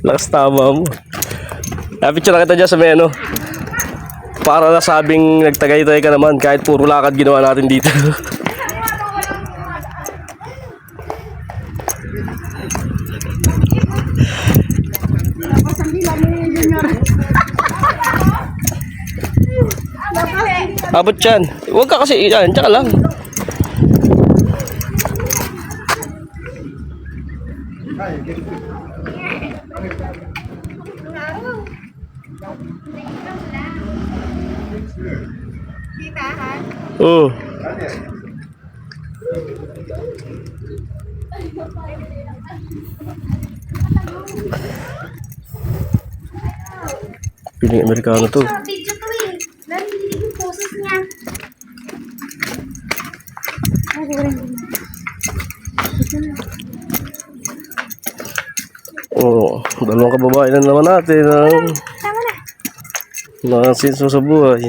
Lakas tama mo. Ah, picture na kita dyan sa may ano. Para nasabing nagtagay-tagay ka naman kahit puro lakad ginawa natin dito. Abot yan. Huwag ka kasi, yan, tsaka lang. Oh. Piring Amerikano anu tuh. Oo. dalawang kababae na naman natin. Ang Tama na. nakasinso sa buhay.